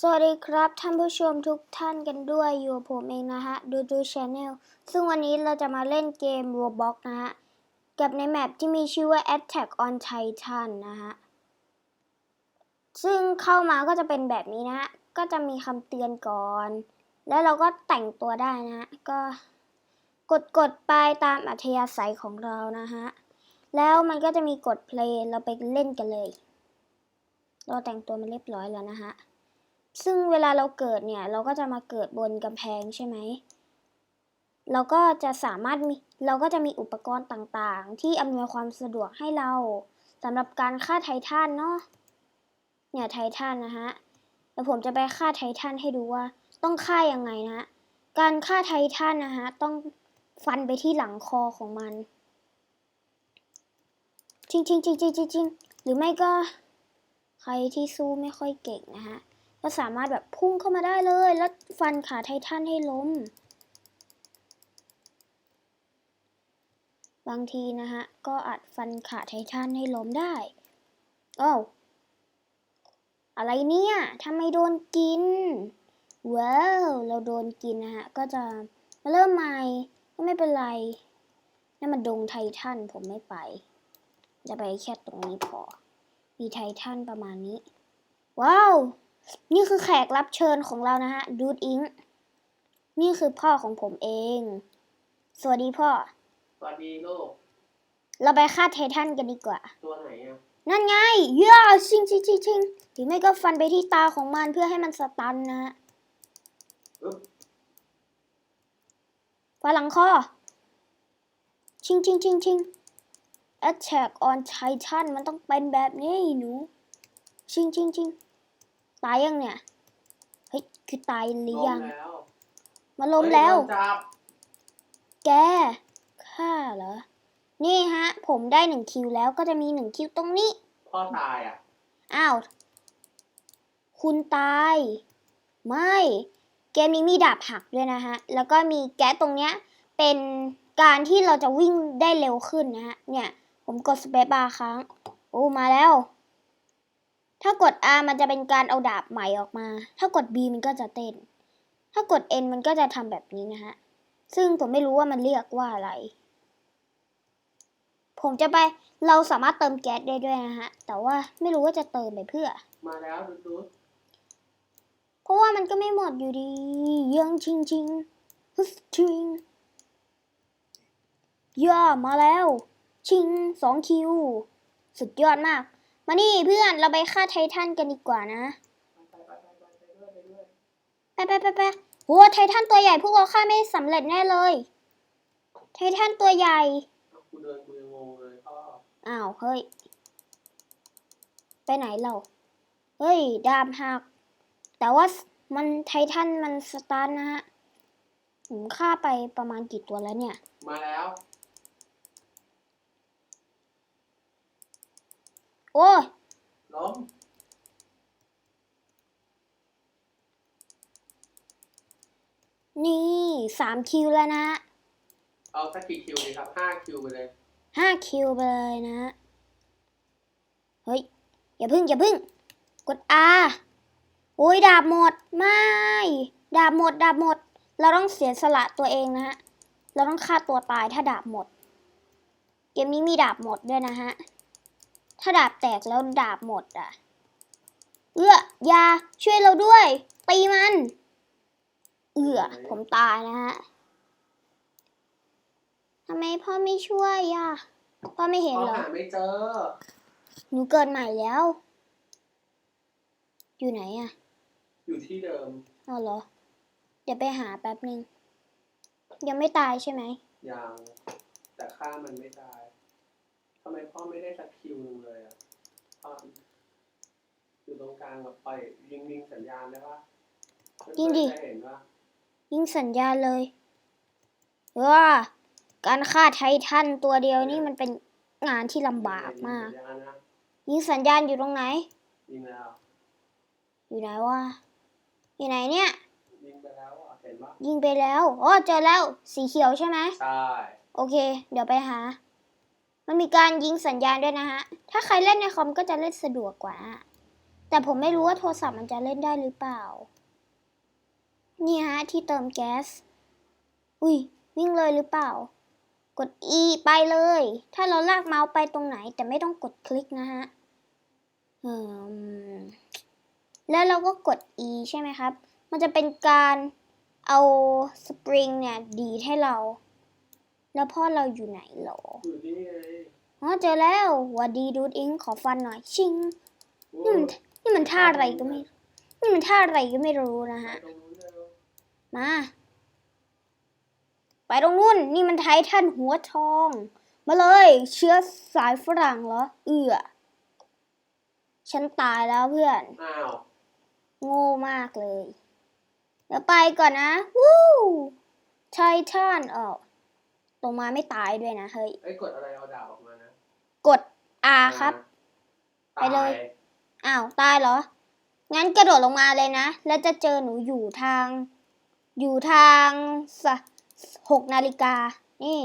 สวัสดีครับ ท่านผู้ชมทุกท่านกันด้วยอยู่กับผมเองนะฮะดูดูชาแนลซึ่งวันนี้เราจะมาเล่นเกม Roblox นะฮะ กับในแมปที่มีชื่อว่า Attack on Titan นะฮะ ซึ่งเข้ามาก็จะเป็นแบบนี้นะฮะ ก็จะมีคำเตือนก่อน แล้วเราก็แต่งตัวได้นะฮะ ก็กดกดไปตามอัธยาศัยของเรานะฮะ แล้วมันก็จะมีกด play เราไปเล่นกันเลย เราแต่งตัวมาเรียบร้อยแล้วนะฮะ ซึ่งเวลาเราเกิดเนี่ย เราก็จะมาเกิดบนกำแพงใช่ไหม เราก็จะสามารถมีเราก็จะมีอุปกรณ์ต่างๆ ที่อำนวยความสะดวกให้เราสำหรับการฆ่าไททันเนาะเนี่ยไททันนะฮะเดี๋ยวผมจะไปฆ่าไททันให้ดูว่า ต้องฆ่ายังไงนะฮะการฆ่าไททันนะฮะต้องฟันไปที่หลังคอของมันจริงจริงจริงจริงจริงหรือไม่ก็ ใครที่สู้ไม่ค่อยเก่งนะฮะ ก็สามารถแบบพุ่งเข้ามาได้เลย แล้วฟันขาไททันให้ล้ม บางทีนะฮะ ก็อาจฟันขาไททันให้ล้มได้อ้าวอะไรเนี่ยทำไมโดนกินว้าวเราโดนกินนะฮะ ก็จะมาเริ่มใหม่ก็ไม่เป็นไรนั่นมันดงไททันผมไม่ไป จะไปแค่ตรงนี้พอ มีไททันประมาณนี้ ว้าว นี่คือแขกรับเชิญของเรานะฮะดูดอิงนี่คือพ่อของผมเอง สวัสดีพ่อ สวัสดีลูก เราไปฆ่าไททันกันดีกว่า ตัวไหนอะ นั่นไงย่าชิงชิงชิงชิงหรือไม่ก็ฟันไปที่ตาของมันเพื่อให้มันสตันนะฮะอึ๊บฟันหลังคอ ชิงชิงชิงชิง Attack on Titan มันต้องเป็นแบบนี้หนู ชิงชิงชิง ตายยังเนี่ย เฮ้ย คือตายหรือล้ยัมงแล้วมาล้มแล้วเฮ้ยโดนจับแกฆ่าเหรอ นี่ฮะ ผมได้หนึ่งคิวแล้วก็จะมีหนึ่งคิวตรงนี้ พ่อตายอะ อ้าว คุณตาย ไม่ เกมนี้มีดาบหักด้วยนะฮะ แล้วก็มีแก๊สตรงเนี้ย เป็นการที่เราจะวิ่งได้เร็วขึ้นนะฮะ เนี่ย ผมกดสเปซบาร์ค้าง โอ้ มาแล้ว ถ้ากด R มันจะเป็นการเอาดาบใหม่ออกมา ถ้ากด B มันก็จะเต้น ถ้ากด N มันก็จะทำแบบนี้นะฮะ ซึ่งผมไม่รู้ว่ามันเรียกว่าอะไร ผมจะไป เราสามารถเติมแก๊สได้ด้วยนะฮะ แต่ว่าไม่รู้ว่าจะเติมไปเพื่อ มาแล้วดูดูเพราะว่ามันก็ไม่หมดอยู่ดียังจริงจริงฮึสจริงย่ามาแล้ว ชิงสองคิว สุดยอดมาก มานี่เพื่อนเราไปฆ่าไททันกันดีกว่านะไปไปไปไปไปด้วไปด้วยไปไปไปไปโหไททันตัวใหญ่พวกเราฆ่าไม่สำเร็จแน่เลย ไททันตัวใหญ่อา้าวเฮ้ย ไปไหนเรา เฮ้ย ดาบหัก แต่ว่ามันไททันมันสตาร์นะฮะผมฆ่าไปประมาณกี่ตัวแล้วเนี่ย มาแล้ว โอ้ยล้มนี่สามคิวแล้วนะ เอาสักกี่คิวดีครับห้าคิวไปเลยห้าคิวไปเลยนะ เฮ้ย อย่าพึ่งอย่าพึ่ง กด R โอ้ยดาบหมด ไม่ ดาบหมด ดาบหมด เราต้องเสียสละตัวเองนะฮะ เราต้องฆ่าตัวตายถ้าดาบหมด เกมนี้มีดาบหมดด้วยนะฮะ ถ้าดาบแตกแล้วดาบหมดอะ เอื้ออยาช่วยเราด้วยตีมัน เอื้อผมตายนะฮะทำไมพ่อไม่ช่วยอะพ่อไม่เห็นพ่อเหรอ หาไม่เจอ หนูเกิดใหม่แล้ว อยู่ไหนอะอยู่ที่เดิมเอาเหรอ เดี๋ยวไปหาแป๊บนึงยังไม่ตายใช่ไหม ยังแต่ฆ่ามันไม่ได้ ทำไมพ่อไม่ได้สักคิวหนึงเลยอะพ่ออยู่ตรงกลางแบบปล่อยยิงยิงสัญญาณได้ปะยิงดิ เพื่อนๆจะเห็นว่ายิงสัญญาณเลยว่าการฆ่าไททันตัวเดียวนี่มันเป็นงานที่ลำบากมากยิงสัญญาณนะ ยิงสัญญาณอยู่ตรงไหน ยิงแล้ว อยู่ไหนวะอยู่ไหนเนี่ย ยิงไปแล้วอะเห็นปะยิงไปแล้วอ๋อเจอแล้วสีเขียวใช่ไหม ใช่ โอเค เดี๋ยวไปหา มันมีการยิงสัญญาณด้วยนะฮะ ถ้าใครเล่นในคอมก็จะเล่นสะดวกกว่า แต่ผมไม่รู้ว่าโทรศัพท์มันจะเล่นได้หรือเปล่า นี่ฮะที่เติมแก๊ส อุ้ยวิ่งเลยหรือเปล่า กด E ไปเลย ถ้าเราลากเมาส์ไปตรงไหน แต่ไม่ต้องกดคลิกนะฮะเอิ่มแล้วเราก็กด E ใช่ไหมครับ มันจะเป็นการเอาสปริงเนี่ยดีดให้เรา แล้วพ่อเราอยู่ไหนหรออยู่นี่ไงอ๋อเจอแล้วหวัดดีดูดอิงขอฟันหน่อยชิงนี่มันนี่มันท่าอะไรก็ไม่นี่มันท่าอะไรก็ไม่รู้นะไปฮะตรงนู้นเร็วมา ไปตรงนู้นนี่มันไททันหัวทอง มาเลย เชื้อสายฝรั่งเหรอ เอือฉันตายแล้วเพื่อนอ้าวโง่มากเลย เดี๋ยวไปก่อนนะ วู้ไททันออก ตรงมาไม่ตายด้วยนะเฮ้ยไอ้ยกดอะไรเอาดาบออกมานะกด R ครับ ไปเลย ตาอ้าวตายเหรอ งั้นกระโดดลงมาเลยนะ แล้วจะเจอหนูอยู่ทาง อยู่ทางสะหกนาฬิกา นี่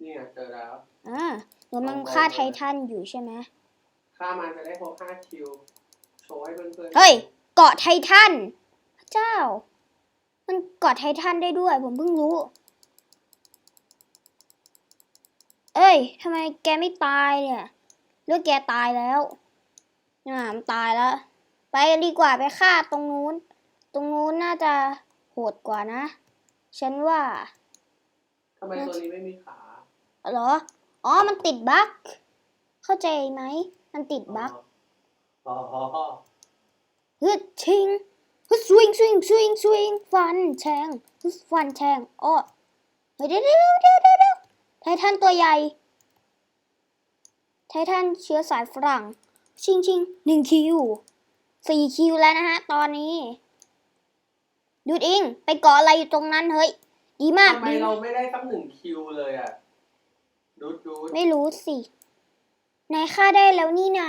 นี่ไงเจอแล้ว อ่าหนูมันฆ่าไททันอยู่ใช่ไหมค่ามันจะได้ครบ5คิว โชว์ให้เพื่อนๆเฮ้ย เกาะไททันพระเจ้า มันเกาะไททันได้ด้วย ผมเพิ่งรู้ เอ้ยทำไมแกไม่ตายเนี่ยหรือแกตายแล้วน่ามันตายแล้ว ไปกันดีกว่าไปฆ่าตรงนู้น ตรงนู้นน่าจะโหดกว่านะ ฉันว่าทำไมตัวนี้ไม่มีขาเหรอ อ๋อ มันติดบั๊กเข้าใจไหม มันติดบั๊กอ๋ออ๋อฮึดชิงฮึดสวิงสวิงสวิงสวิงฟันแทงฮึดฟันแทงอ้อเฮ้ยเดี๋ยวเดี๋ยวเดี๋ยวเดี๋ยวเดี๋ยว ไททันตัวใหญ่ ไททันเชื้อสายฝรั่ง ชิงชิงหนึ่งคิวสี่คิวแล้วนะฮะ ตอนนี้ ดูดอิง ไปเกาะอะไรอยู่ตรงนั้น เฮ้ย ดีมากทำไมดีเรามากไม่ได้สักหนึ่งคิวเลยอะ ดูดดูดไม่รู้สินายฆ่าได้แล้วนี่นา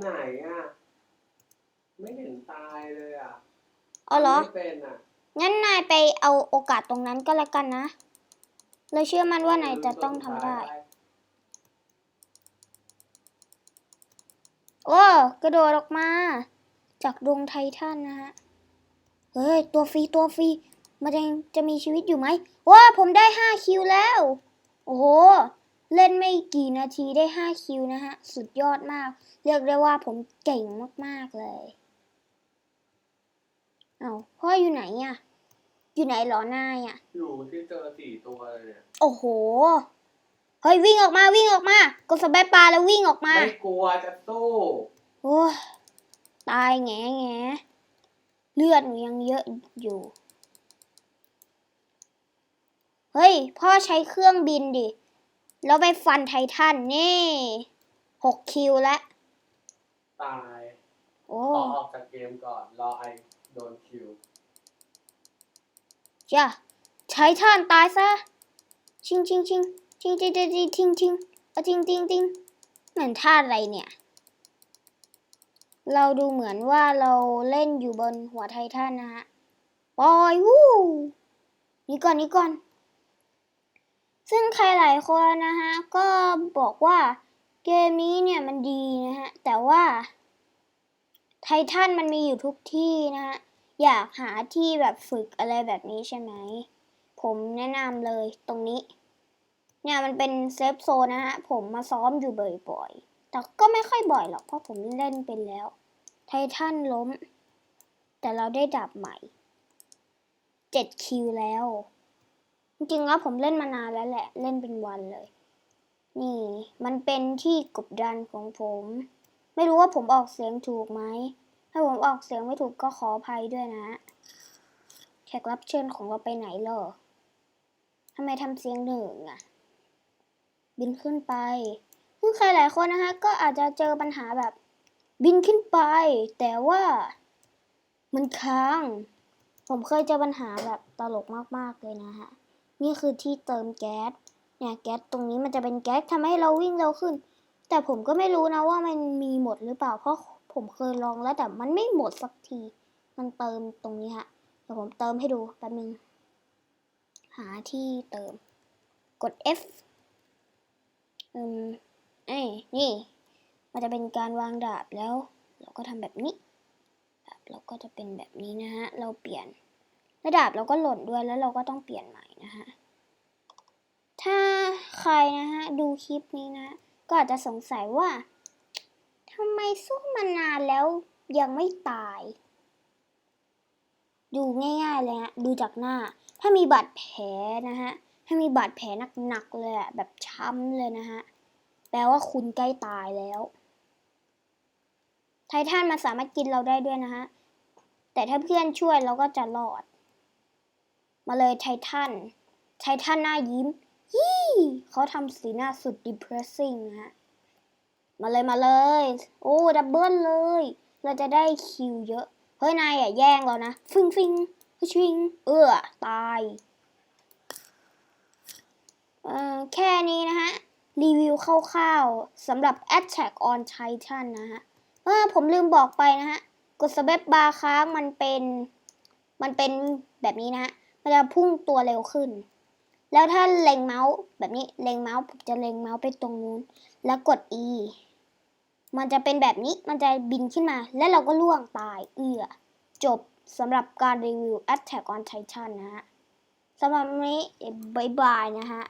ไหนอะ ไม่เห็นตายเลยอะ เอาเหรอ ไม่เป็นอะ งั้นนายไปเอาโอกาสตรงนั้นก็แล้วกันนะ เราเชื่อมั่นว่านายจะต้องทำได้ โอ้กระโดดออกมา จากดวงไททันนะฮะ เฮ้ย ตัวฟรีตัวฟรีมันยังจะมีชีวิตอยู่ไหมว้าผมได้ 5 คิวแล้ว โอ้โห เล่นไม่กี่นาทีได้ 5 คิวนะฮะ สุดยอดมาก เรียกได้ว่าผมเก่งมาก ๆ เลย เอาพ่ออยู่ไหนอะ อยู่ไหนเหรอนายอะอยู่ที่เจอสี่ตัวเลยเนี่ยโอ้โห เฮ้ยวิ่งออกมาวิ่งออกมากดสเปซปลาแล้ววิ่งออกมา ไม่กลัวจะสู้โอ้ยตายแงแงเลือดหนูยังเยอะอยู่ เฮ้ย พ่อใช้เครื่องบินดิ แล้วไปฟันไททันนี่หกคิวแล้ว ตายโอ้ ขอออกจากเกมก่อนรอไอโดนคิว จ้ะไททันตายซะ ชิงชิงชิงชิงชิงชิงชิงชิงชิงอะชิงชิงชิงเหมือนท่าอะไรเนี่ย เราดูเหมือนว่าเราเล่นอยู่บนหัวไททันนะฮะปอยวู้นี่ก่อนนี่ก่อน ซึ่งใครหลายคนนะฮะ ก็บอกว่าเกมนี้เนี่ยมันดีนะฮะ แต่ว่าไททันมันมีอยู่ทุกที่นะฮะ อยากหาที่แบบฝึกอะไรแบบนี้ใช่ไหม ผมแนะนำเลยตรงนี้ เนี่ยมันเป็นเซฟโซนนะฮะ ผมมาซ้อมอยู่บ่อยๆ แต่ก็ไม่ค่อยบ่อยหรอกเพราะผมเล่นเป็นแล้ว ไททันล้ม แต่เราได้ดาบใหม่เจ็ดคิวแล้ว จริงๆแล้วผมเล่นมานานแล้วแหละ เล่นเป็นวันเลย นี่ มันเป็นที่กบดันของผม ไม่รู้ว่าผมออกเสียงถูกไหม ถ้าผมออกเสียงไม่ถูกก็ขออภัยด้วยนะ แขกรับเชิญของเราไปไหนเหรอทำไมทำเสียงหนึ่งอะบินขึ้นไปซึ่งใครหลายคนนะคะก็อาจจะเจอปัญหาแบบ บินขึ้นไป แต่ว่ามันค้าง ผมเคยเจอปัญหาแบบตลกมากๆเลยนะฮะ นี่คือที่เติมแก๊ส เนี่ยแก๊สตรงนี้มันจะเป็นแก๊สทำให้เราวิ่งเร็วขึ้น แต่ผมก็ไม่รู้นะว่ามันมีหมดหรือเปล่า เพราะ ผมเคยลองแล้วแต่มันไม่หมดสักที มันเติมตรงนี้ฮะ เดี๋ยวผมเติมให้ดูแป๊บนึง หาที่เติม กด F อืมเอ้นี่มมันจะเป็นการวางดาบแล้ว เราก็ทำแบบนี้ดาบเราก็จะเป็นแบบนี้นะฮะ เราเปลี่ยนแล้วดาบเราก็หล่นด้วยแล้วเราก็ต้องเปลี่ยนใหม่นะฮะ ถ้าใครนะฮะ ดูคลิปนี้นะ ก็อาจจะสงสัยว่า ทำไมสู้มานานแล้วยังไม่ตาย ดูง่ายๆเลยฮะ ดูจากหน้า ถ้ามีบาดแผลนะฮะ ถ้ามีบาดแผลหนักๆเลยอะแบบช้ำเลยนะฮะ แปลว่าคุณใกล้ตายแล้ว ไททันมันสามารถกินเราได้ด้วยนะฮะ แต่ถ้าเพื่อนช่วยเราก็จะรอด มาเลยไททัน ไททันหน้ายิ้ม ยี่เขาทำสีหน้าสุด depressing นะฮะ มาเลยมาเลย โอ้ดับเบิลเลย เราจะได้คิวเยอะ เฮ้ยนายอย่าแย่งเรานะฟิงฟิงชิง เออตายเอ่อแค่นี้นะฮะ รีวิวคร่าวๆสำหรับ Attack on Titan นะฮะเออผมลืมบอกไปนะฮะ กดสเปซบาร์ค้างมันเป็น มันเป็นแบบนี้นะฮะ มันจะพุ่งตัวเร็วขึ้น แล้วถ้าเล็งเมาส์แบบนี้ เล็งเมาส์ผมจะเล็งเมาส์ไปตรงนู้น แล้วกด E มันจะเป็นแบบนี้ มันจะบินขึ้นมา แล้วเราก็ล่วงตายเอื้อจบสำหรับการรีวิว Attack on Titan นะฮะสำหรับวันนี้บายบายนะฮะ